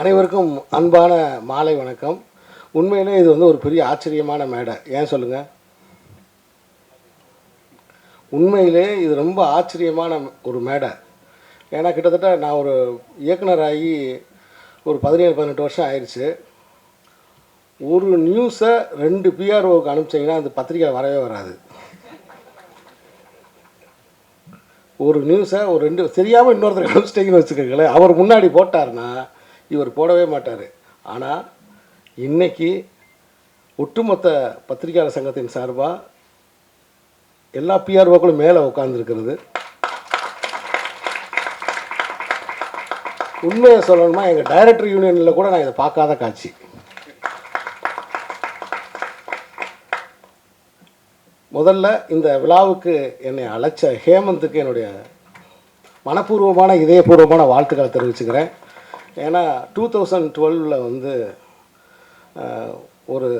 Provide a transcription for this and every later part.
அனைவருக்கும் அன்பான மாலை வணக்கம். உண்மையிலே இது வந்து ஒரு பெரிய ஆச்சரியமான மேடை. ஏன் சொல்லுங்கள் உண்மையிலே இது ரொம்ப ஆச்சரியமான ஒரு மேடை. ஏன்னா கிட்டத்தட்ட நான் ஒரு இயக்குனராகி ஒரு பதினேழு பதினெட்டு வருஷம் ஆயிடுச்சு ஒரு நியூஸை ரெண்டு பிஆர்ஓவுக்கு அனுப்பிச்சிங்கன்னா அந்த பத்திரிக்கை வரவே வராது. ஒரு நியூஸை ஒரு ரெண்டு தெரியாமல் இன்னொருத்தர் அனுப்பிச்சிட்டிங்கன்னு வச்சுக்கோங்களேன். அவர் முன்னாடி போட்டார்னா இவர் போடவே மாட்டார். ஆனால் இன்னைக்கு ஒட்டுமொத்த பத்திரிகையாளர் சங்கத்தின் சார்பாக எல்லா பிஆர்ஓக்களும் மேலே உட்காந்துருக்கிறது உண்மையை சொல்லணுமா எங்கள் டைரக்டர் யூனியனில் கூட நான் இதை பார்க்காத காட்சி. முதல்ல இந்த விழாவுக்கு என்னை அழைச்ச ஹேமந்துக்கு என்னுடைய மனப்பூர்வமான இதயபூர்வமான வாழ்த்துக்களை தெரிவிச்சுக்கிறேன். ஏன்னா டூ தௌசண்ட் டுவெலில் வந்து ஒரு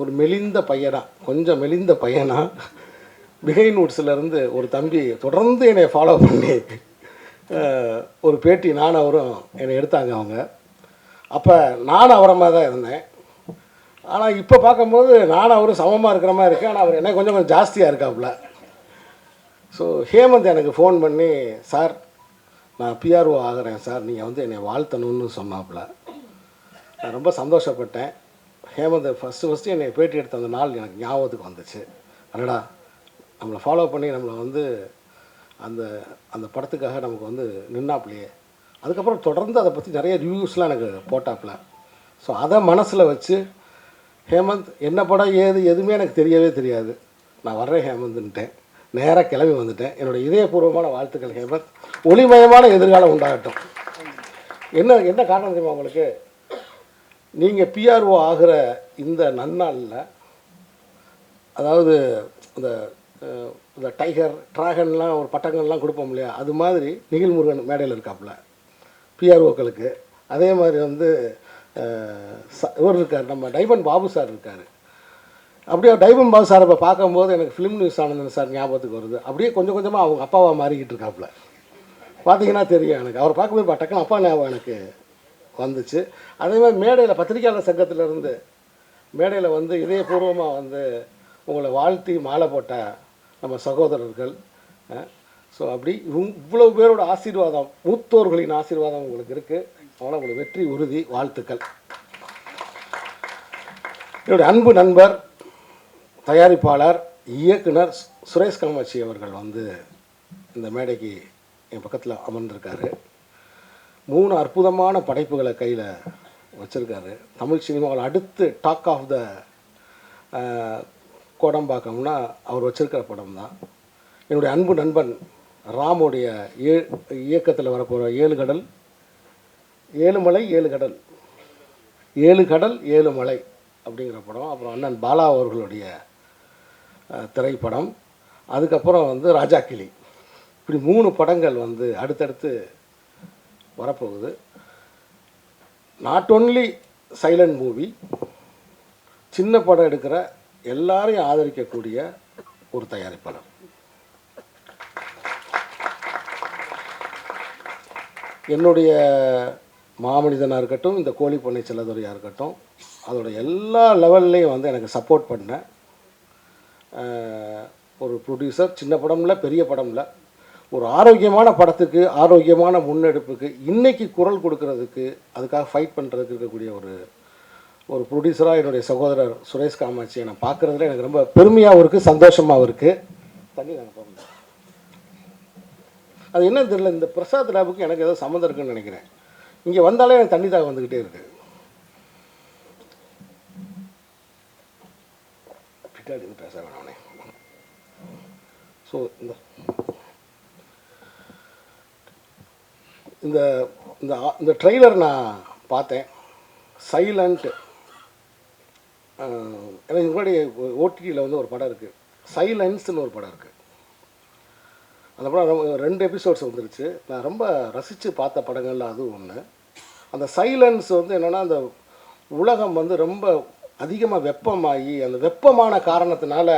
ஒரு மெலிந்த பையனாக கொஞ்சம் மெலிந்த பையனாக பிஹைன் இருந்து ஒரு தம்பி தொடர்ந்து என்னை ஃபாலோ பண்ணி ஒரு பேட்டி நானும் அவரும் என்னை எடுத்தாங்க அவங்க. அப்போ நானும் அவரை மாதிரி தான் இருந்தேன். ஆனால் இப்போ பார்க்கும்போது நானும் அவரும் சமமாக இருக்கிற மாதிரி இருக்கு. ஆனால் அவர் என்ன கொஞ்சம் கொஞ்சம் ஜாஸ்தியாக இருக்காப்புல. ஸோ ஹேமந்த் எனக்கு ஃபோன் பண்ணி சார் நான் பிஆர்ஓ ஆகிறேன் சார். நீங்கள் வந்து என்னை வாழ்த்தணும்னு சொன்னாப்புல. நான் ரொம்ப சந்தோஷப்பட்டேன். ஹேமந்த் ஃபஸ்ட்டு ஃபஸ்ட்டு என்னை பேட்டி எடுத்த அந்த நாள் எனக்கு ஞாபகத்துக்கு வந்துச்சு. அடடா நம்மளை ஃபாலோ பண்ணி நம்மளை வந்து அந்த அந்த படத்துக்காக நமக்கு வந்து நின்னாப்புலையே. அதுக்கப்புறம் தொடர்ந்து அதை பற்றி நிறைய ரிவ்யூஸ்லாம் எனக்கு போட்டாப்புல. ஸோ அதை மனசில் வச்சு ஹேமந்த் என்ன படம் ஏது எதுவுமே எனக்கு தெரியவே தெரியாது. நான் வர்றேன் ஹேமந்த்ன்ட்டேன். நேராக கிளம்பி வந்துட்டேன். என்னோட இதயபூர்வமான வாழ்த்துக்கள் ஹேமந்த் ஒளிமயமான எதிர்காலம் உண்டாகட்டும். என்ன என்ன காரணம் தெரியுமா உங்களுக்கு? நீங்கள் பிஆர்ஓ ஆகிற இந்த நன்னாளில் அதாவது இந்த இந்த டைகர் ட்ராகன்லாம் ஒரு பட்டங்கள்லாம் கொடுப்போம் இல்லையா? அது மாதிரி நிகில் முருகன் மேடையில் இருக்காப்புல பிஆர்ஓக்களுக்கு அதே மாதிரி வந்து ச- இவர் இருக்கார் நம்ம டைமண்ட் பாபு சார் இருக்கார். அப்படியே டைமண்ட் பாபு சார் இப்போ பார்க்கும்போது எனக்கு ஃபிலிம் நியூஸ் ஆனந்தன் சார் ஞாபகத்துக்கு வருது. அப்படியே கொஞ்சம் கொஞ்சமாக அவங்க அப்பாவாக மாறிக்கிட்டு இருக்காப்புல. பார்த்தீங்கன்னா தெரியும் எனக்கு. அவர் பார்க்கும்போது இப்போ டக்குன்னு அப்பா ஞாபகம் எனக்கு வந்துச்சு. அதே மாதிரி மேடையில் பத்திரிகையாளர் சங்கத்திலேருந்து மேடையில் வந்து இதயபூர்வமாக வந்து உங்களை வாழ்த்தி மாலை போட்ட நம்ம சகோதரர்கள் ஸோ அப்படி இவ்வளோ பேரோட ஆசீர்வாதம் மூத்தோர்களின் ஆசீர்வாதம் உங்களுக்கு இருக்குது அதனால் உங்களுக்கு வெற்றி உறுதி வாழ்த்துக்கள். என்னுடைய அன்பு நண்பர் தயாரிப்பாளர் இயக்குனர் சுரேஷ் காமாட்சி அவர்கள் வந்து இந்த மேடைக்கு என் பக்கத்தில் அமர்ந்திருக்காரு. மூணு அற்புதமான படைப்புகளை கையில் வச்சுருக்காரு. தமிழ் சினிமாவில் அடுத்து டாக் ஆஃப் த கோடம்பாக்கம்னா அவர் வச்சுருக்கிற படம் தான். என்னுடைய அன்பு நண்பன் ராமுடைய ஏ இயக்கத்தில் வரப்போகிற ஏழு கடல் ஏழு மலை ஏழு கடல் ஏழு கடல் ஏழு மலை அப்படிங்கிற படம். அப்புறம் அண்ணன் பாலா அவர்களுடைய திரைப்படம். அதுக்கப்புறம் வந்து ராஜா கிளி. இப்படி மூணு படங்கள் வந்து அடுத்தடுத்து வரப்போகுது. நாட் ஒன்லி சைலண்ட் மூவி சின்ன படம் எடுக்கிற எல்லாரையும் ஆதரிக்கக்கூடிய ஒரு தயாரிப்பாளர். என்னுடைய மாமனிதனாக இருக்கட்டும் இந்த கோழி பண்ணை செல்லதுறையாக இருக்கட்டும் அதோட எல்லா லெவல்லையும் வந்து எனக்கு சப்போர்ட் பண்ண ஒரு ப்ரொடியூசர் சின்ன படம்ல பெரிய படம்ல ஒரு ஆரோக்கியமான படத்துக்கு ஆரோக்கியமான முன்னெடுப்புக்கு இன்றைக்கி குரல் கொடுக்கறதுக்கு அதுக்காக ஃபைட் பண்ணுறதுக்கு இருக்கக்கூடிய ஒரு ஒரு ப்ரொடியூசராக என்னுடைய சகோதரர் சுரேஷ் காமாட்சியை நான் பார்க்குறதுல எனக்கு ரொம்ப பெருமையாகவும் இருக்குது சந்தோஷமாகவும் இருக்குது தண்ணி நாங்கள் போகணும் அது என்னன்னு தெரியல இந்த பிரசாத் லேபுக்கு எனக்கு ஏதோ சம்மந்தம் இருக்குன்னு நினைக்கிறேன். இங்கே வந்தாலே எனக்கு தண்ணி தாக வந்துக்கிட்டே இருக்கு. பின்னாடி பேச வேணாம். ஸோ இந்த இந்த இந்த ஆ- இந்த ட்ரெய்லர் நான் பார்த்தேன். சைலண்ட் எனக்கு முன்னாடி ஓடிடியில் வந்து ஒரு படம் இருக்குது சைலன்ஸ்னு ஒரு படம் இருக்குது அந்த படம் ரெண்டு எபிசோட்ஸ் வந்துருச்சு. நான் ரொம்ப ரசித்து பார்த்த படங்கள்ல அதுவும் ஒன்று அந்த சைலன்ஸ் வந்து என்னென்னா அந்த உலகம் வந்து ரொம்ப அதிகமாக வெப்பமாகி அந்த வெப்பமான காரணத்தினால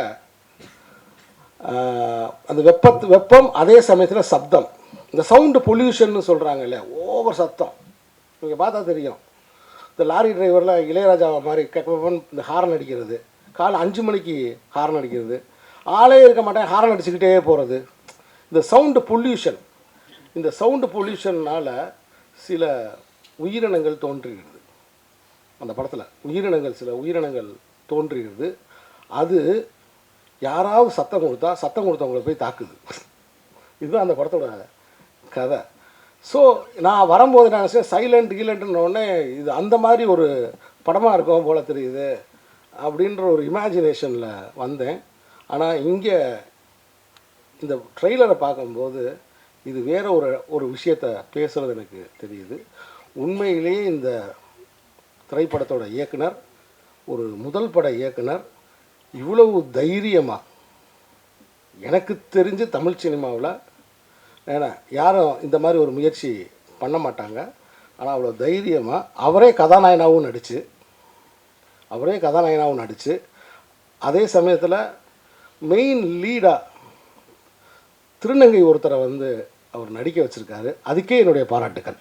அந்த வெப்பத்து வெப்பம் அதே சமயத்தில் சப்தம். இந்த சவுண்டு பொல்யூஷன்னு சொல்கிறாங்க இல்லையா ஓவர் சத்தம். நீங்கள் பார்த்தா தெரியும். இந்த லாரி டிரைவரில் இளையராஜா மாதிரி கேட்கப்பன் இந்த ஹாரன் அடிக்கிறது. காலை அஞ்சு மணிக்கு ஹாரன் அடிக்கிறது. ஆளே இருக்க மாட்டேன் ஹாரன் அடிச்சுக்கிட்டே போகிறது இந்த சவுண்டு பொல்யூஷன் இந்த சவுண்டு பொல்யூஷன்னால் சில உயிரினங்கள் தோன்றுகிறது. அந்த படத்தில் உயிரினங்கள் சில உயிரினங்கள் தோன்றுகிறது. அது யாராவது சத்தம் கொடுத்தா சத்தம் கொடுத்தவங்களை போய் தாக்குது. இதுதான் அந்த படத்தோட கதை. ஸோ நான் வரும்போது நான் நினச்சேன் சைலண்ட் கீலண்ட்னு இது அந்த மாதிரி ஒரு படமாக இருக்கும் போல் தெரியுது அப்படின்ற ஒரு இமேஜினேஷனில் வந்தேன். ஆனால் இங்கே இந்த ட்ரெய்லரை பார்க்கும்போது இது வேறு ஒரு ஒரு விஷயத்தை பேசுகிறது எனக்கு தெரியுது. உண்மையிலேயே இந்த திரைப்படத்தோட இயக்குனர் ஒரு முதல் பட இயக்குனர் இவ்வளவு தைரியமாக எனக்கு தெரிஞ்சு தமிழ் சினிமாவில் ஏன்னா யாரும் இந்த மாதிரி ஒரு முயற்சி பண்ண மாட்டாங்க. ஆனால் அவ்வளோ தைரியமாக அவரே கதாநாயகனாகவும் நடித்து அவரே கதாநாயகனாகவும் நடித்து அதே சமயத்தில் மெயின் லீடாக திருநங்கை ஒருத்தரை வந்து அவர் நடிக்க வச்சுருக்காரு. அதுக்கே என்னுடைய பாராட்டுக்கள்.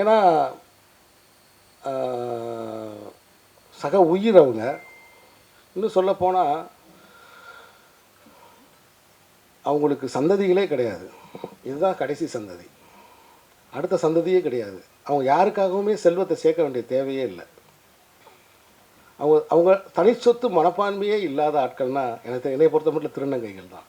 ஏன்னா சக உயிர் அவங்க இன்னும் சொல்லப்போனால் அவங்களுக்கு சந்ததிகளே கிடையாது. இதுதான் கடைசி சந்ததி. அடுத்த சந்ததியே கிடையாது. அவங்க யாருக்காகவுமே செல்வத்தை சேர்க்க வேண்டிய தேவையே இல்லை. அவங்க அவங்க தனிச்சொத்து மனப்பான்மையே இல்லாத ஆட்கள்னா எனக்கு என்னை பொறுத்த மட்டும் திருநங்கைகள் தான்.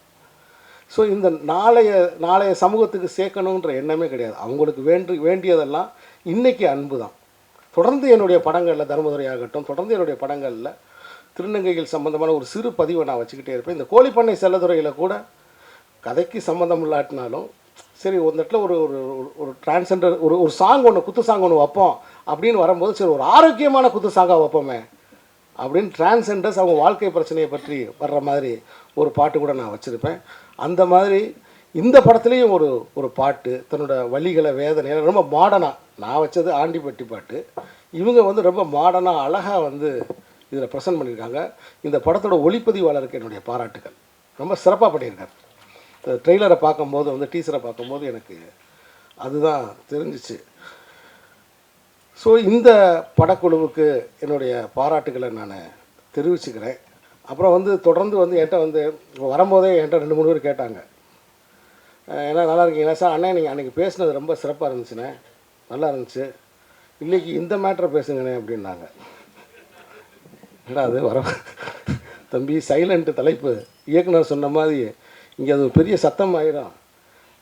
ஸோ இந்த நாளைய நாளைய சமூகத்துக்கு சேர்க்கணுன்ற எண்ணமே கிடையாது. அவங்களுக்கு வேண்டு வேண்டியதெல்லாம் இன்றைக்கி அன்பு தான் தொடர்ந்து என்னுடைய படங்களில் தர்மதுரையாகட்டும் தொடர்ந்து என்னுடைய படங்களில் திருநங்கைகள் சம்பந்தமான ஒரு சிறு பதிவை நான் வச்சுக்கிட்டே இருப்பேன். இந்த கோழிப்பண்ணை செல்லதுறையில் கூட கதைக்கு சம்மந்தம் இல்லாட்டினாலும் சரி ஒரு இடத்துல ஒரு ஒரு ஒரு- ஒரு டிரான்ஸெண்டர் ஒரு ஒரு சாங் ஒன்று குத்து சாங் ஒன்று வைப்போம் அப்படின்னு வரும்போது சரி ஒரு ஆரோக்கியமான குத்து சாங்காக வைப்போமே அப்படின்னு டிரான்ஸெண்டர்ஸ் அவங்க வாழ்க்கை பிரச்சனையை பற்றி வர்ற மாதிரி ஒரு பாட்டு கூட நான் வச்சுருப்பேன். அந்த மாதிரி இந்த படத்துலேயும் ஒரு ஒரு பாட்டு தன்னோட வழிகளை வேதனைகளை ரொம்ப மாடனாக நான் வச்சது ஆண்டிப்பட்டி பாட்டு இவங்க வந்து ரொம்ப மாடனாக அழகாக வந்து இதில் ப்ரெசென்ட் பண்ணியிருக்காங்க. இந்த படத்தோட ஒளிப்பதிவாளருக்கு என்னுடைய பாராட்டுகள். ரொம்ப சிறப்பாக பண்ணியிருக்காரு. ட்ரெய்லரை பார்க்கும்போது வந்து டீசரை பார்க்கும்போது எனக்கு அதுதான் தெரிஞ்சிச்சு. ஸோ இந்த படக்குழுவுக்கு என்னுடைய பாராட்டுகளை நான் தெரிவிச்சுக்கிறேன். அப்புறம் வந்து தொடர்ந்து வந்து என்கிட்ட வந்து வரும்போதே என்கிட்ட ரெண்டு மூணு பேர் கேட்டாங்க. ஏன்னா நல்லா இருக்கீங்களா? சார் அண்ணே நீங்கள் அன்றைக்கி பேசுனது ரொம்ப சிறப்பாக இருந்துச்சுண்ணே. நல்லா இருந்துச்சு. இன்றைக்கி இந்த மேட்ரை பேசுங்கண்ணே அப்படின்னாங்க. என்னடா அது? வர தம்பி சைலண்ட்டு தலைப்பு. இயக்குனர் சொன்ன மாதிரி இங்கே அது பெரிய சத்தம் ஆயிரும்.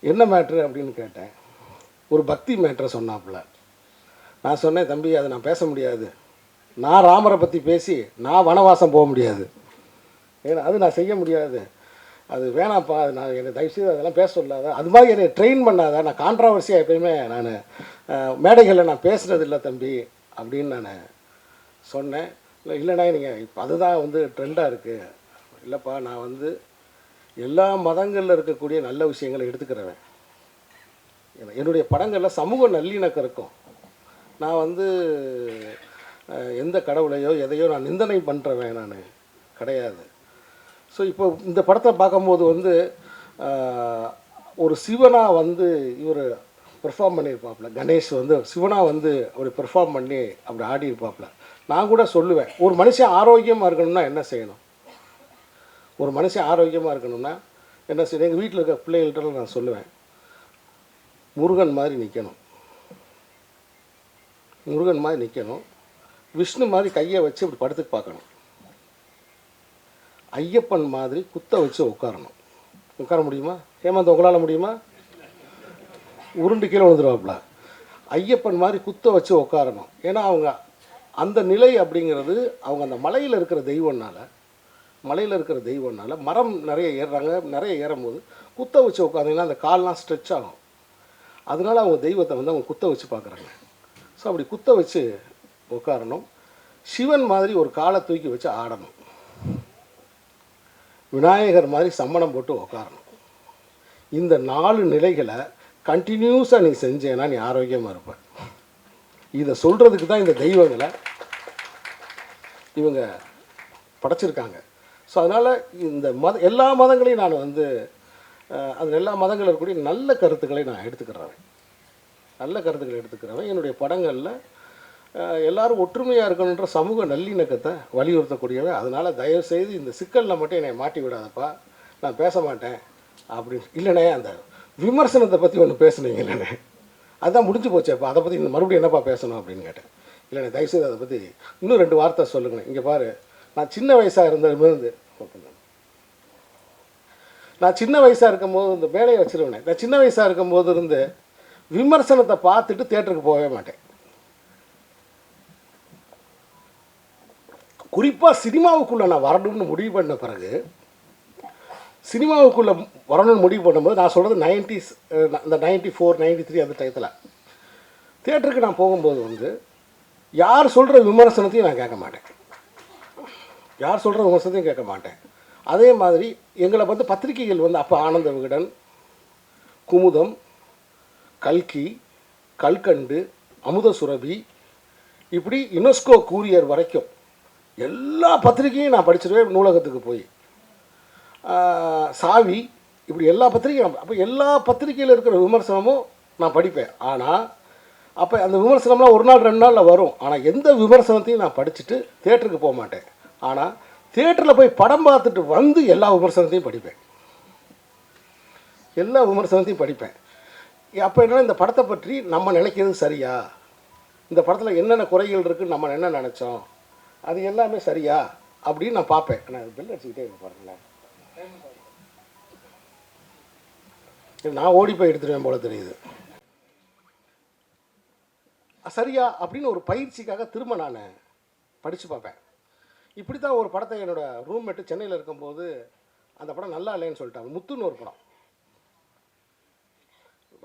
என்ன மேட்ரு அப்படின்னு கேட்டேன். ஒரு பக்தி மேட்ரை சொன்னாப்புல. நான் சொன்னேன் தம்பி அதை நான் பேச முடியாது. நான் ராமரை பற்றி பேசி நான் வனவாசம் போக முடியாது. ஏன்னா அது நான் செய்ய முடியாது. அது வேணாம்ப்பா அது நான் என்னை தயவுசெய்து அதெல்லாம் பேச சொல்லாத. அது மாதிரி என்னை ட்ரெயின் பண்ணாத. நான் கான்ட்ராவர்சியாக எப்பயுமே நான் மேடைகளில் நான் பேசுகிறது இல்லை தம்பி அப்படின்னு நான் சொன்னேன். இல்லை இல்லைண்ணா நீங்கள் இப்போ அதுதான் வந்து ட்ரெண்டாக இருக்குது இல்லைப்பா நான் வந்து எல்லா மதங்களில் இருக்கக்கூடிய நல்ல விஷயங்களை எடுத்துக்கிறவன். என்னுடைய படங்களில் சமூக நல்லிணக்கம் இருக்கும். நான் வந்து எந்த கடவுளையோ எதையோ நான் நிந்தனை பண்ணுறவன் நான். கிடையாது. ஸோ இப்போ இந்த படத்தை பார்க்கும்போது வந்து ஒரு சிவனாக வந்து இவர் பெர்ஃபார்ம் பண்ணியிருப்பாப்புல. கணேஷ் வந்து சிவனாக வந்து அப்படி பெர்ஃபார்ம் பண்ணி அப்படி ஆடியிருப்பாப்புல. நான் கூட சொல்லுவேன் ஒரு மனுஷன் ஆரோக்கியமாக இருக்கணும்னா என்ன செய்யணும்? ஒரு மனுஷன் ஆரோக்கியமாக இருக்கணும்னா என்ன செய்யணும் எங்கள் வீட்டில் இருக்க பிள்ளைகள்கிட்ட நான் சொல்லுவேன் முருகன் மாதிரி நிற்கணும் முருகன் மாதிரி நிற்கணும் விஷ்ணு மாதிரி கையை வச்சு இப்படி படத்துக்கு பார்க்கணும். ஐயப்பன் மாதிரி குத்த வச்சு உட்காரணும். உட்கார முடியுமா? ஏமாந்து உங்களால் முடியுமா? உருண்டு கீழே விழுந்துருவாப்புல. ஐயப்பன் மாதிரி குத்த வச்சு உட்காரணும். ஏன்னா அவங்க அந்த நிலை அப்படிங்கிறது அவங்க அந்த மலையில் இருக்கிற தெய்வம்னால மலையில் இருக்கிற தெய்வம்னால மரம் நிறைய ஏறுறாங்க. நிறைய ஏறும்போது குத்த வச்சு உட்காந்திங்கன்னா அந்த கால்லாம் ஸ்ட்ரெச் ஆகும். அதனால அவங்க தெய்வத்தை வந்து அவங்க குத்த வச்சு பார்க்குறாங்க. ஸோ அப்படி குத்த வச்சு உட்காரணும். சிவன் மாதிரி ஒரு காலை தூக்கி வச்சு ஆடணும். விநாயகர் மாதிரி சம்மணம் போட்டு உட்காரணும் இந்த நாலு நிலைகளை கண்டினியூஸாக நீ செஞ்சேன்னா நீ ஆரோக்கியமாக இருப்ப. இதை சொல்கிறதுக்கு தான் இந்த தெய்வங்களை இவங்க படைச்சிருக்காங்க. ஸோ அதனால் இந்த மத எல்லா மதங்களையும் நான் வந்து அதில் எல்லா மதங்களும் இருக்கக்கூடிய நல்ல கருத்துக்களை நான் எடுத்துக்கிறேன் நல்ல கருத்துக்களை எடுத்துக்கிறவன். என்னுடைய படங்களில் எல்லாரும் ஒற்றுமையாக இருக்கணுன்ற சமூக நல்லிணக்கத்தை வலியுறுத்தக்கூடியவை அதனால் தயவுசெய்து இந்த சிக்கலில் மட்டும் என்னை மாட்டி விடாதப்பா. நான் பேச மாட்டேன். அப்படின்னு இல்லைண்ணே அந்த விமர்சனத்தை பற்றி ஒன்று பேசுனீங்க இல்லைண்ணே. அதான் முடிஞ்சு போச்சேப்பா. அதை பற்றி மறுபடியும் என்னப்பா பேசணும் அப்படின்னு கேட்டேன். இல்லைண்ணே தயவுசெய்து அதை பற்றி இன்னும் ரெண்டு வார்த்தை சொல்லுங்கண்ணே. இங்கே பாரு நான் சின்ன வயசாக இருந்ததுலேருந்து நான் சின்ன வயசாக இருக்கும்போது இந்த வேலையை வச்சுருவேனே நான் சின்ன வயசாக இருக்கும்போது இருந்து விமர்சனத்தை பார்த்துட்டு தேட்டருக்கு போகவே மாட்டேன். குறிப்பாக சினிமாவுக்குள்ளே நான் வரணும்னு முடிவு பண்ண பிறகு சினிமாவுக்குள்ளே வரணும்னு முடிவு பண்ணும்போது நான் சொல்கிறது நைன்டிஸ் இந்த நைன்டி ஃபோர் நைன்டி த்ரீ அந்த டயத்தில். தேட்டருக்கு நான் போகும்போது வந்து யார் சொல்கிற விமர்சனத்தையும் நான் கேட்க மாட்டேன். யார் சொல்கிற விமர்சனத்தையும் கேட்க மாட்டேன். அதே மாதிரி எங்களை வந்து பத்திரிகைகள் வந்து அப்போ ஆனந்த விகடன் குமுதம் கல்கி கல்கண்டு அமுத சுரபி இப்படி யுனெஸ்கோ கூரியர் வரைக்கும் எல்லா பத்திரிகையும் நான் படிச்சிருவேன் நூலகத்துக்கு போய். சாவி இப்படி எல்லா பத்திரிகையும் அப்போ எல்லா பத்திரிகையில் இருக்கிற விமர்சனமும் நான் படிப்பேன். ஆனால் அப்போ அந்த விமர்சனம்லாம் ஒரு நாள் ரெண்டு நாளில் வரும். ஆனால் எந்த விமர்சனத்தையும் நான் படிச்சுட்டு தேட்டருக்கு போக மாட்டேன். ஆனால் தேட்டரில் போய் படம் பார்த்துட்டு வந்து எல்லா விமர்சனத்தையும் படிப்பேன். எல்லா விமர்சனத்தையும் படிப்பேன். அப்போ என்னென்னா இந்த படத்தை பற்றி நம்ம நினைக்கிறது சரியா? இந்த படத்தில் என்னென்ன குறைகள் இருக்குன்னு நம்ம என்ன நினச்சோம்? அது எல்லாமே சரியா? அப்படின்னு நான் பார்ப்பேன். நான் பெல் அடிச்சுக்கிட்டே இருக்க பாருங்களேன். நான் ஓடி போய் எடுத்துருவேன் போல தெரியுது. சரியா? அப்படின்னு ஒரு பயிற்சிக்காக திரும்ப நான் படித்து பார்ப்பேன். இப்படி தான் ஒரு படத்தை என்னோட ரூம்மேட்டு சென்னையில் இருக்கும்போது அந்த படம் நல்லா இல்லைன்னு சொல்லிட்டாங்க. முத்துன்னு ஒரு படம்.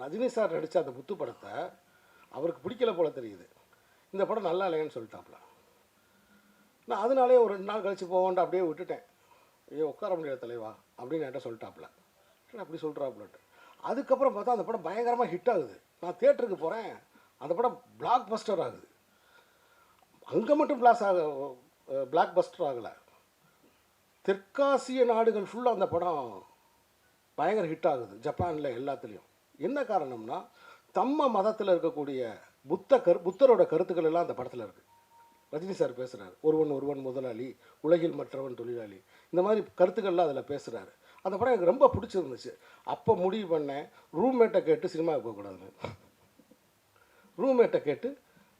ரஜினி சார் நடித்த அந்த முத்து படத்தை அவருக்கு பிடிக்கல போல தெரியுது. இந்த படம் நல்லா இல்லைன்னு சொல்லிட்டாப்புல. நான் அதனாலே ஒரு ரெண்டு நாள் கழித்து போவோன்ட்டு அப்படியே விட்டுட்டேன். ஐயோ உட்கார முடியாது தலைவா அப்படின்னு என்கிட்ட சொல்லிட்டாப்புல. அப்படி சொல்கிறாப்புலன்ட்டு அதுக்கப்புறம் பார்த்தா அந்த படம் பயங்கரமாக ஹிட் ஆகுது. நான் தேட்டருக்கு போகிறேன் அந்த படம் பிளாக் பஸ்டர் ஆகுது. அங்கே மட்டும் பிளாஸ் ஆக பிளாக் பஸ்டர் ஆகலை. தெற்காசிய நாடுகள் ஃபுல்லாக அந்த படம் பயங்கர ஹிட் ஆகுது ஜப்பானில் எல்லாத்துலேயும். என்ன காரணம்னா தம்ம மதத்தில் இருக்கக்கூடிய புத்த கரு புத்தரோட கருத்துக்கள் எல்லாம் அந்த படத்தில் இருக்குது ரஜினி சார் பேசுகிறார் ஒருவன் ஒருவன் முதலாளி உலகில் மற்றவன் தொழிலாளி. இந்த மாதிரி கருத்துக்கள்லாம் அதில் பேசுகிறாரு அந்த படம் எனக்கு ரொம்ப பிடிச்சிருந்துச்சு. அப்போ முடிவு பண்ணேன் ரூம்மேட்டை கேட்டு சினிமாவுக்கு போகக்கூடாதுன்னு ரூம்மேட்டை கேட்டு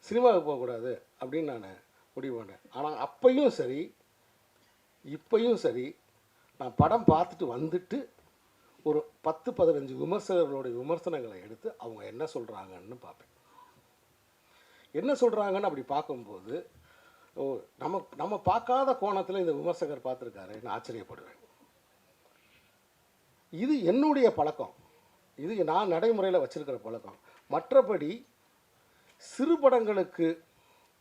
சினிமாவுக்கு போகக்கூடாது அப்படின்னு நான் முடிவு பண்ணேன். ஆனால் அப்பையும் சரி இப்பையும் சரி நான் படம் பார்த்துட்டு வந்துட்டு ஒரு பத்து பதினஞ்சு விமர்சகர்களுடைய விமர்சனங்களை எடுத்து அவங்க என்ன சொல்கிறாங்கன்னு பார்ப்பேன். என்ன சொல்கிறாங்கன்னு அப்படி பார்க்கும்போது ஓ நம்ம நம்ம பார்க்காத கோணத்தில் இந்த விமர்சகர் பார்த்துருக்காருன்னு ஆச்சரியப்படுவேன். இது என்னுடைய பழக்கம். இது நான் நடைமுறையில் வச்சுருக்கிற பழக்கம். மற்றபடி சிறு படங்களுக்கு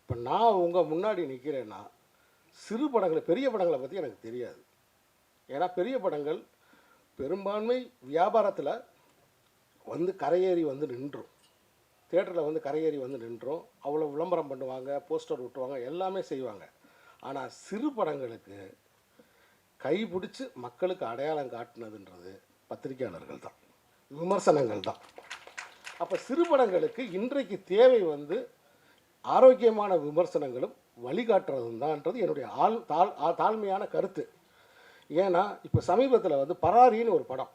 இப்போ நான் உங்கள் முன்னாடி நிற்கிறேன்னா சிறு படங்களை பெரிய படங்களை பற்றி எனக்கு தெரியாது. ஏன்னா பெரிய படங்கள் பெரும்பான்மை வியாபாரத்தில் வந்து கரையேறி வந்து நின்றும். தேட்டரில் வந்து கரையேறி வந்து நின்றோம். அவ்வளோ விளம்பரம் பண்ணுவாங்க போஸ்டர் ஒட்டுவாங்க எல்லாமே செய்வாங்க. ஆனால் சிறு படங்களுக்கு கைப்பிடிச்சு மக்களுக்கு அடையாளம் காட்டினதுன்றது பத்திரிகையாளர்கள் தான். விமர்சனங்கள் தான். அப்போ சிறு படங்களுக்கு இன்றைக்கு தேவை வந்து ஆரோக்கியமான விமர்சனங்களும் வழிகாட்டுறதும் தான்ன்றது என்னுடைய ஆள் தாழ் தாழ்மையான கருத்து. ஏன்னா இப்போ சமீபத்தில் வந்து பராரின்னு ஒரு படம்.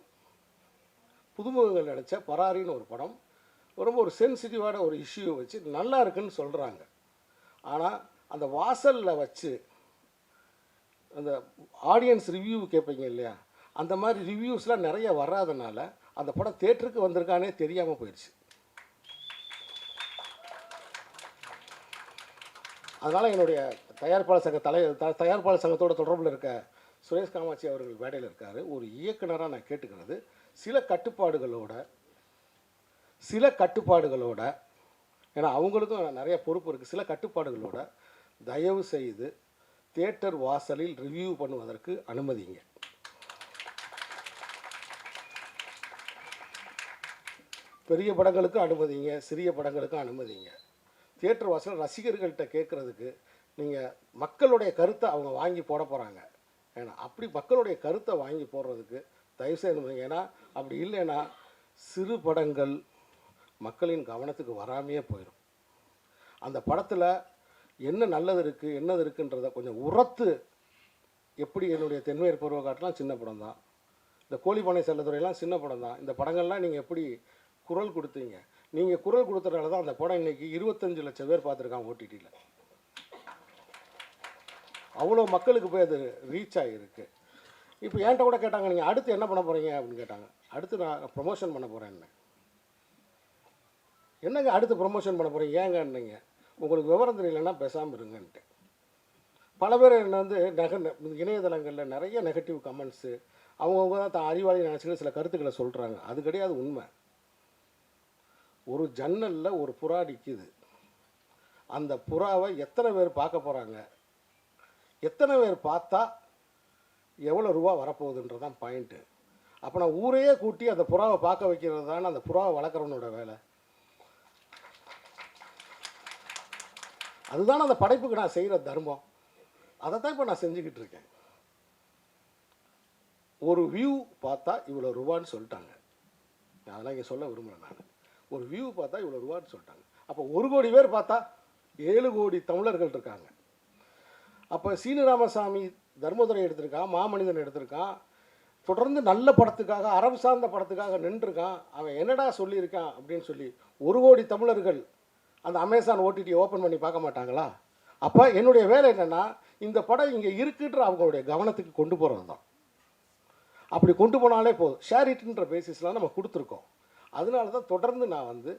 புதுமுகங்கள் நடித்த பராரின்னு ஒரு படம். ரொம்ப ஒரு சென்சிட்டிவான ஒரு இஷ்யூவை வச்சு நல்லா இருக்குன்னு சொல்கிறாங்க ஆனால் அந்த வாசலில் வச்சு அந்த ஆடியன்ஸ் ரிவ்யூ கேட்பீங்க இல்லையா? அந்த மாதிரி ரிவ்யூஸ்லாம் நிறைய வராதனால அந்த படம் தேட்டருக்கு வந்திருக்கானே தெரியாமல் போயிடுச்சு அதனால் என்னுடைய தயாரிப்பாளர் சங்க தலை த- தயாரிப்பாளர் சங்கத்தோட தொடர்பில் இருக்க சுரேஷ் காமாட்சி அவர்கள் வேலையில் இருக்கார். ஒரு இயக்குனராக நான் கேட்டுக்கிறது. சில கட்டுப்பாடுகளோட சில கட்டுப்பாடுகளோட ஏன்னா அவங்களுக்கும் நிறைய பொறுப்பு இருக்குது சில கட்டுப்பாடுகளோட தயவு செய்து தேட்டர் வாசலில் ரிவ்யூ பண்ணுவதற்கு அனுமதிங்க. பெரிய படங்களுக்கும் அனுமதிங்க சிறிய படங்களுக்கும் அனுமதிங்க. தியேட்டர் வாசல் ரசிகர்கள்ட்ட கேட்குறதுக்கு நீங்கள் மக்களுடைய கருத்தை அவங்க வாங்கி போட போகிறாங்க ஏன்னா அப்படி மக்களுடைய கருத்தை வாங்கி போடுறதுக்கு தயவுசெய்து பண்ணுங்க ஏன்னா அப்படி இல்லைன்னா சிறு படங்கள் மக்களின் கவனத்துக்கு வராமையே போயிடும் அந்த படத்தில் என்ன நல்லது இருக்குது என்னது இருக்குன்றத கொஞ்சம் உரத்து எப்படி என்னுடைய தென்மையர் பருவ காட்டெலாம் சின்ன படம் தான். இந்த கோழிப்பானை செல்லத்துறையெல்லாம் சின்ன படம் தான். இந்த படங்கள்லாம் நீங்கள் எப்படி குரல் கொடுத்தீங்க? நீங்கள் குரல் கொடுத்தனால தான் அந்த படம் இன்னைக்கு இருபத்தஞ்சு லட்சம் பேர் பார்த்துருக்காங்க ஓடிடியில் அவ்வளோ மக்களுக்கு போய் அது ரீச் ஆகிருக்கு இப்போ என்கிட்ட கூட கேட்டாங்க நீங்கள் அடுத்து என்ன பண்ண போகிறீங்க அப்படின்னு கேட்டாங்க. அடுத்து நான் ப்ரொமோஷன் பண்ண போகிறேன்னு என்னங்க அடுத்து ப்ரொமோஷன் பண்ண போகிறீங்க ஏங்கன்னீங்க உங்களுக்கு விவரம் தெரியலன்னா பேசாமல் இருங்கன்ட்டு. பல பேர் என்ன வந்து நெக இணையதளங்களில் நிறைய நெகட்டிவ் கமெண்ட்ஸு அவங்கவுங்க தான் தான் அறிவாளி நினச்சிக்கிட்டு சில கருத்துக்களை சொல்கிறாங்க அது கிடையாது உண்மை. ஒரு ஜன்னலில் ஒரு புறா நிற்கிது அந்த புறாவை எத்தனை பேர் பார்க்க போகிறாங்க எத்தனை பேர் பார்த்தா எவ்வளோ ரூபா வரப்போகுதுன்றதான் பாயிண்ட்டு அப்போ நான் ஊரையே கூட்டி அந்த புறாவை பார்க்க வைக்கிறது தானே அந்த புறாவை வளர்க்குறவனோட வேலை. அதுதானே அந்த படைப்புக்கு நான் செய்கிற தர்மம். அதை தான் இப்போ நான் செஞ்சுக்கிட்டு இருக்கேன். ஒரு வியூ பார்த்தா இவ்வளோ ரூபான்னு சொல்லிட்டாங்க. நான் அதெல்லாம் இங்கே சொல்ல விரும்புகிறேன் நான். ஒரு வியூ பார்த்தா இவ்வளோ ரூபான்னு சொல்லிட்டாங்க. அப்போ ஒரு கோடி பேர் பார்த்தா ஏழு கோடி தமிழர்கள் இருக்காங்க. அப்போ சீனிராமசாமி தர்மதுரை எடுத்திருக்கான் மாமனிதன் எடுத்திருக்கான். தொடர்ந்து நல்ல படத்துக்காக அறம் சார்ந்த படத்துக்காக நின்றுருக்கான். அவன் என்னடா சொல்லியிருக்கான் அப்படின்னு சொல்லி ஒரு கோடி தமிழர்கள் அந்த அமேசான் ஓடிடி ஓப்பன் பண்ணி பார்க்க மாட்டாங்களா? அப்போ என்னுடைய வேலை என்னென்னா இந்த படம் இங்கே இருக்குன்ற அவங்களுடைய கவனத்துக்கு கொண்டு போகிறது தான் அப்படி கொண்டு போனாலே போதும். ஷேர் பேசிஸ்லாம் நம்ம கொடுத்துருக்கோம். அதனால தான் தொடர்ந்து நான் வந்து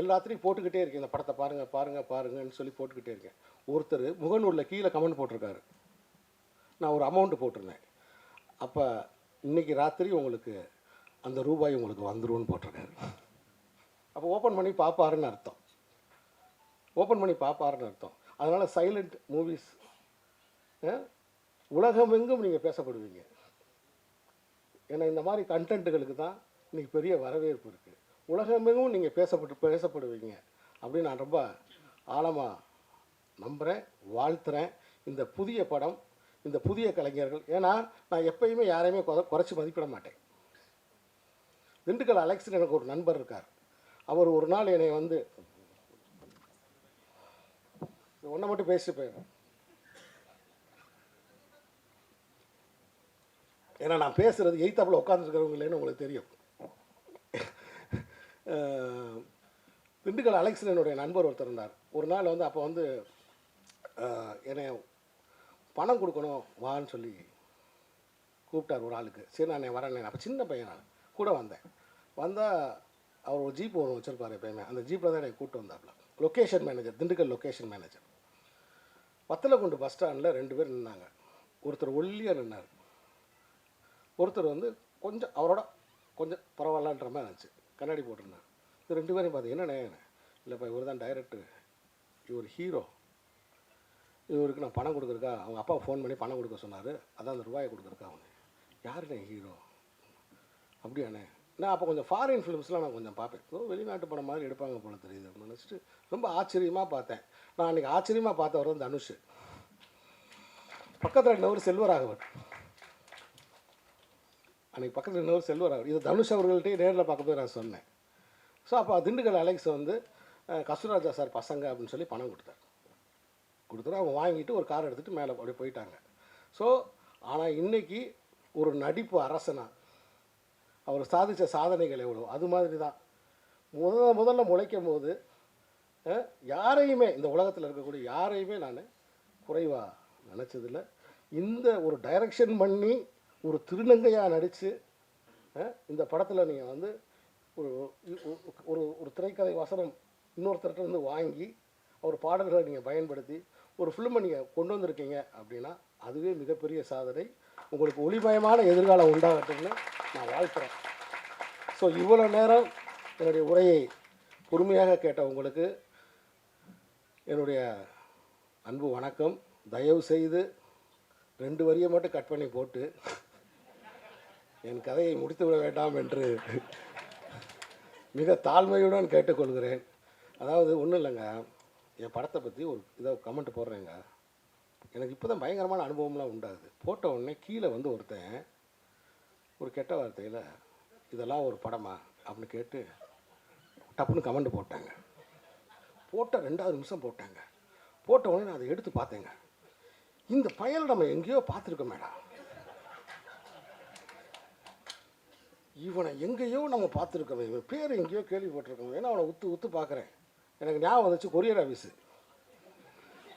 எல்லாத்துலேயும் போட்டுக்கிட்டே இருக்கேன். இந்த படத்தை பாருங்கள் பாருங்கள் பாருங்கன்னு சொல்லி போட்டுக்கிட்டே இருக்கேன். ஒருத்தர் முகநூலில் கீழே கமெண்ட் போட்டிருக்காரு. நான் ஒரு அமௌண்ட்டு போட்டிருந்தேன். அப்போ இன்னைக்கு ராத்திரி உங்களுக்கு அந்த ரூபாய் உங்களுக்கு வந்துடும் போட்டிருக்காரு. அப்போ ஓப்பன் பண்ணி பார்ப்பாருன்னு அர்த்தம். ஓப்பன் பண்ணி பார்ப்பாருன்னு அர்த்தம். அதனால் சைலண்ட் மூவிஸ் உலகமெங்கும் நீங்கள் பேசப்படுவீங்க. ஏன்னா இந்த மாதிரி கண்டென்ட்டுகளுக்கு தான் இன்றைக்கி பெரிய வரவேற்பு இருக்குது உலகமெங்கும் நீங்கள் பேசப்பட்டு பேசப்படுவீங்க. அப்படின்னு நான் ரொம்ப ஆழமாக நம்புகிறேன் வாழ்த்துறேன். இந்த புதிய படம் இந்த புதிய கலைஞர்கள் ஏன்னா நான் எப்பயுமே யாரையுமே குறைச்சி மதிப்பிட மாட்டேன். திண்டுக்கல் அலெக்ஸ்னு எனக்கு ஒரு நண்பர் இருக்கார். அவர் ஒரு நாள் என்னை வந்து ஒன்றை மட்டும் பேசிட்டு போயிடும் ஏன்னா நான் பேசுகிறது எய்த்தாப்பில் உட்காந்துருக்கிறவங்களேன்னு உங்களுக்கு தெரியும். திண்டுக்கல் அலெக்ஸ்னு என்னுடைய நண்பர் ஒருத்தர் இருந்தார். ஒரு நாள் வந்து அப்போ வந்து என்னை பணம் கொடுக்கணும் வான்னு சொல்லி கூப்பிட்டார் ஒரு ஆளுக்கு. சரி நான் வரேன் அப்போ சின்ன பையன் நான். கூட வந்தேன். வந்தால் அவர் ஒரு ஜீப் ஒன்று வச்சுருப்பார் எப்பயுமே. அந்த ஜீப்பில் தான் என்னை கூப்பிட்டு வந்தாப்புல. Location manager Dindigul location manager Vathalakundu bus ஸ்டாண்டில் ரெண்டு பேர் நின்னாங்க. ஒருத்தர் ஒல்லியாக நின்னார். ஒருத்தர் வந்து கொஞ்சம் அவரோட கொஞ்சம் பரவாயில்லன்ற மாதிரி இருந்துச்சு. கண்ணாடி போட்டிருந்தார். இது ரெண்டு பேரையும் பார்த்து நினைக்கிறேன் இல்லைப்பா இவர் தான் டைரக்டர் இவர் ஹீரோ இவருக்கு நான் பணம் கொடுக்குறக்கா அவங்க அப்பா ஃபோன் பண்ணி பணம் கொடுக்க சொன்னார். அதான் அந்த ரூபாயை கொடுக்குறக்கா அவனு யாருண்ணே ஹீரோ அப்படியாண்ணே. நான் அப்போ கொஞ்சம் ஃபாரின் ஃபிலிம்ஸ்லாம் நான் கொஞ்சம் பார்ப்பேன். ஸோ வெளிநாட்டு படம் மாதிரி எடுப்பாங்க போல தெரியுது. அப்படின்னு நினச்சிட்டு ரொம்ப ஆச்சரியமாக பார்த்தேன். நான் அன்றைக்கி ஆச்சரியமாக பார்த்தவர் வந்து தனுஷ். பக்கத்தில் இன்னொரு செல்வராகவன். அன்றைக்கி பக்கத்தில் இன்னொரு செல்வராகவன். இது தனுஷ் அவர்கள்ட்டே நேரில் பார்க்க போய் நான் சொன்னேன். ஸோ அப்போ திண்டுக்கல் அலெக்ஸ் வந்து அஹ், கஸ்தூராஜா சார் பசங்க அப்படின்னு சொல்லி பணம் கொடுத்தார். கொடுத்துட்டு அவங்க வாங்கிட்டு ஒரு கார் எடுத்துகிட்டு மேலே அப்படியே போயிட்டாங்க. ஸோ ஆனால் இன்னைக்கு ஒரு நடிப்பு அரசனா அவர் சாதித்த சாதனைகள் எவ்வளோ? அது மாதிரி தான் முதல் முதல்ல முளைக்கும் போது யாரையுமே இந்த உலகத்தில் இருக்கக்கூடிய யாரையுமே நான் குறைவாக நினச்சதில்ல. இந்த ஒரு டைரக்ஷன் பண்ணி ஒரு திருநங்கையாக நடித்து இந்த படத்தில் நீங்கள் வந்து ஒரு ஒரு ஒரு திரைக்கதை வசனம் இன்னொருத்தர்கிட்ட இருந்து வாங்கி அவர் பாடல்களை நீங்கள் பயன்படுத்தி ஒரு ஃபிலிமை நீங்கள் கொண்டு வந்திருக்கீங்க அப்படின்னா அதுவே மிகப்பெரிய சாதனை. உங்களுக்கு ஒளிமயமான எதிர்காலம் உண்டாகட்டும்னு நான் வாழ்த்துறேன். ஸோ இவ்வளோ நேரம் என்னுடைய உரையை பொறுமையாக கேட்ட உங்களுக்கு என்னுடைய அன்பு வணக்கம். தயவு செய்து ரெண்டு வரியை மட்டும் கட் பண்ணி போட்டு என் கதையை முடித்து விட வேண்டாம் என்று மிக தாழ்மையுடன் கேட்டுக்கொள்கிறேன். அதாவது ஒன்றும் இல்லைங்க. என் படத்தை பற்றி ஒரு இதாக கமெண்ட் போடுறேங்க. எனக்கு இப்போ தான் பயங்கரமான அனுபவம்லாம் உண்டாகுது. போட்ட உடனே கீழே வந்து ஒருத்தன் ஒரு கெட்ட வார்த்தையில் இதெல்லாம் ஒரு படமா? அப்படின்னு கேட்டு டப்புன்னு கமெண்ட் போட்டாங்க. போட்ட ரெண்டாவது நிமிஷம் போட்டாங்க. போட்ட உடனே நான் அதை எடுத்து பார்த்தேங்க. இந்த பயலை நம்ம எங்கேயோ பார்த்துருக்கோம் மேடம். இவனை எங்கேயோ நம்ம பார்த்துருக்கோம். இவன் பேர் எங்கேயோ கேள்விப்பட்டிருக்கோம். ஏன்னா அவனை உத்து உத்து பார்க்குறேன். எனக்கு ஞாபகம் வந்துச்சு கொரியர் ஆஃபீஸு.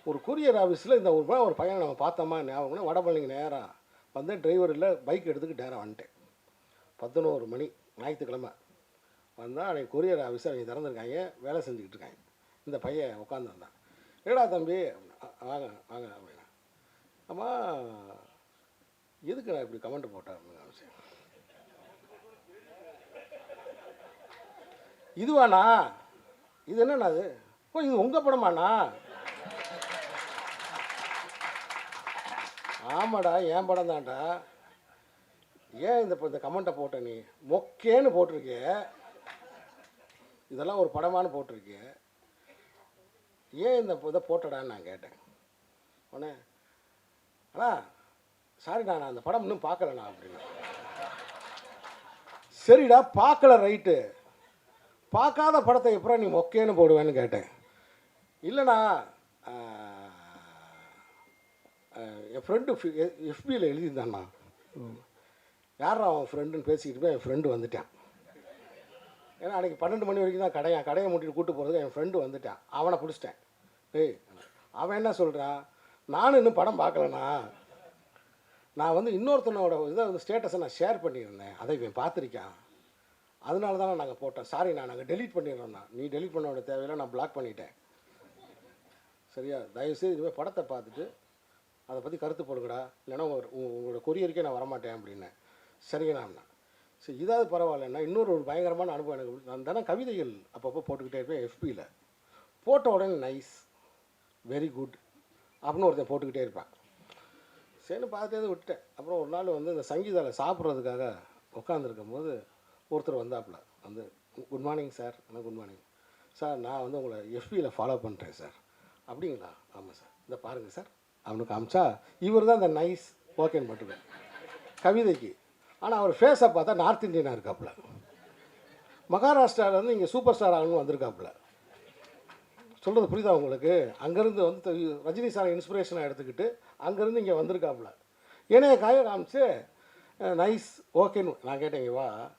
ஒரு கொரியர் ஆஃபீஸில் இந்த ஒரு ஒரு பையனை நம்ம பார்த்தோமா ஞாபகம்? வடபழனிக்கு நேராக வந்தேன். டிரைவர் இல்லை. பைக் எடுத்துக்கிட்டு நேராக வந்துட்டேன். பதினோரு மணி ஞாயிற்றுக்கிழமை வந்தால் அன்றைக்கி கொரியர் ஆஃபீஸை அவங்க திறந்துருக்காங்க வேலை செஞ்சுக்கிட்டு இருக்காங்க இந்த பையன் உட்காந்துருந்தான் ஏடா தம்பி? வாங்க வாங்க அப்படின்னா அம்மா எதுக்கு நான் இப்படி கமெண்ட் போட்டேன் அப்படின்னு இதுவாண்ணா? இது என்னண்ணா அது ஓ இது உங்கள் படமாண்ணா? ஆமாடா என் படம் தான்டா ஏன் இந்த இந்த கமெண்ட்டை போட்ட நீ? மொக்கேன்னு போட்டிருக்கிய இதெல்லாம் ஒரு படமானு போட்டிருக்கிய ஏன் இந்த இதை போட்டடான்னு நான் கேட்டேன். உடனே அண்ணா சாரிடா நான் அந்த படம் இன்னும் பார்க்கலண்ணா அப்படின்னு. சரிடா பார்க்கல ரைட்டு. பார்க்காத படத்தை எப்பறம் நீ மொக்கேன்னு போடுவேன்னு கேட்டேன். இல்லைண்ணா என் ஃப்ரெண்டு எஃபியில் எழுதியிருந்தாண்ணா. யாரா அவன் ஃப்ரெண்டுன்னு பேசிக்கிட்டு போய் என் ஃப்ரெண்டு வந்துட்டான். ஏன்னா அன்றைக்கி பன்னெண்டு மணி வரைக்கும் தான் கடையை கடையை மூட்டிட்டு கூட்டு போகிறதுக்கு என் ஃப்ரெண்டு வந்துட்டான். அவனை பிடிச்சிட்டேன். ஏய் அவன் என்ன சொல்கிறான் நானும் இன்னும் படம் பார்க்கலண்ணா. நான் வந்து இன்னொருத்தனோட இதை வந்து ஸ்டேட்டஸை நான் ஷேர் பண்ணியிருந்தேன். அதை இவன் பார்த்துருக்கான். அதனால தான் நாங்கள் போட்டோம். சாரி நான் நாங்கள் டெலீட் பண்ணிடுறோம்ண்ணா. நீ டெலீட் பண்ண தேவையில்லை நான் பிளாக் பண்ணிட்டேன். சரியா? தயவுசெய்து இனிமேல் படத்தை பார்த்துட்டு அதை பற்றி கருத்து போடுங்கடா. இல்லைன்னா உங்கள் உங்களோட கொரியருக்கே நான் வரமாட்டேன் அப்படின்னேன். சரிங்கண்ணா சரி இதாவது பரவாயில்லண்ணா இன்னொரு ஒரு பயங்கரமான அனுபவம் எனக்கு நான் தானே கவிதைகள் அப்பப்போ போட்டுக்கிட்டே இருப்பேன் எஃபியில் போட்ட உடனே நைஸ் வெரி குட் அப்படின்னு ஒருத்தன் போட்டுக்கிட்டே இருப்பேன். சரின்னு பார்த்துட்டு விட்டுட்டேன். அப்புறம் ஒரு நாள் வந்து இந்த சங்கீதாவில் சாப்பிட்றதுக்காக உட்காந்துருக்கும் போது ஒருத்தர் வந்தாப்புல வந்து குட் மார்னிங் சார் ஆனால் குட் மார்னிங் சார் நான் வந்து உங்களை எஃபியில் ஃபாலோ பண்ணுறேன் சார் அப்படிங்களா? ஆமாம் சார் இந்த பாருங்கள் சார் அவனுக்கு காமிச்சா இவர் தான் இந்த நைஸ் ஓகேன்னு போட்டுருக்கேன் கவிதைக்கு. ஆனால் அவர் ஃபேஸை பார்த்தா நார்த் இந்தியனாக இருக்காப்புல. மகாராஷ்டிராவிலேருந்து இங்கே சூப்பர் ஸ்டார் ஆகணும்னு வந்திருக்காப்புல. சொல்கிறது புரியுதா உங்களுக்கு? அங்கேருந்து வந்து த- ரஜினி சாரை இன்ஸ்பிரேஷனாக எடுத்துக்கிட்டு அங்கேருந்து இங்கே வந்திருக்காப்புல. ஏனைய காய காமிச்சு நைஸ் ஓகேன்னு நான் கேட்டேன் வா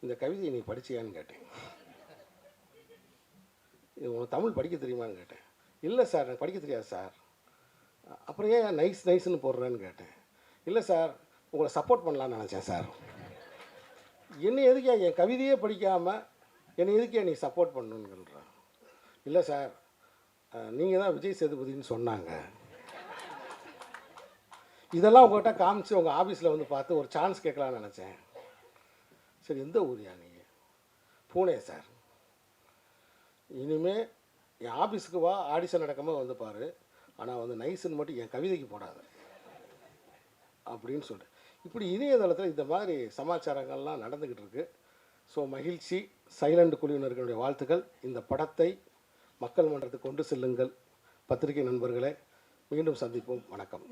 இந்த கவிதையை நீ படிச்சியான்னு கேட்டேன். இது உனக்கு தமிழ் படிக்க தெரியுமான்னு கேட்டேன். இல்லை சார் எனக்கு படிக்க தெரியாது சார். அப்புறம் ஏன் நைஸ் நைஸ்னு போடுறேன்னு கேட்டேன். இல்லை சார் உங்களை சப்போர்ட் பண்ணலான்னு நினச்சேன் சார் என்னை எதுக்கே என் கவிதையே படிக்காமல் என்னை எதுக்கே நீ சப்போர்ட் பண்ணணுங்கிறான் இல்லை சார் நீங்கள் தான் விஜய் சேதுபதினு சொன்னாங்க. இதெல்லாம் உங்கள்கிட்ட காமிச்சு உங்கள் ஆஃபீஸில் வந்து பார்த்து ஒரு சான்ஸ் கேட்கலான்னு நினச்சேன். சரி எந்த ஊரியா நீங்கள் பூனே சார் இனிமே என் ஆஃபீஸுக்கு வா ஆடிஷன் நடக்காமல் வந்து பாரு. ஆனால் வந்து நைஸுன்னு மட்டும் என் கவிதைக்கு போடாத. அப்படின்னு சொல்லிட்டு இப்படி இணையதளத்தில் இந்த மாதிரி சமாச்சாரங்கள்லாம் நடந்துக்கிட்டு இருக்கு ஸோ மகிழ்ச்சி சைலண்ட் குழுவினர்களுடைய வாழ்த்துக்கள். இந்த படத்தை மக்கள் மன்றத்துக்கு கொண்டு செல்லுங்கள். பத்திரிகை நண்பர்களே மீண்டும் சந்திப்போம். வணக்கம்.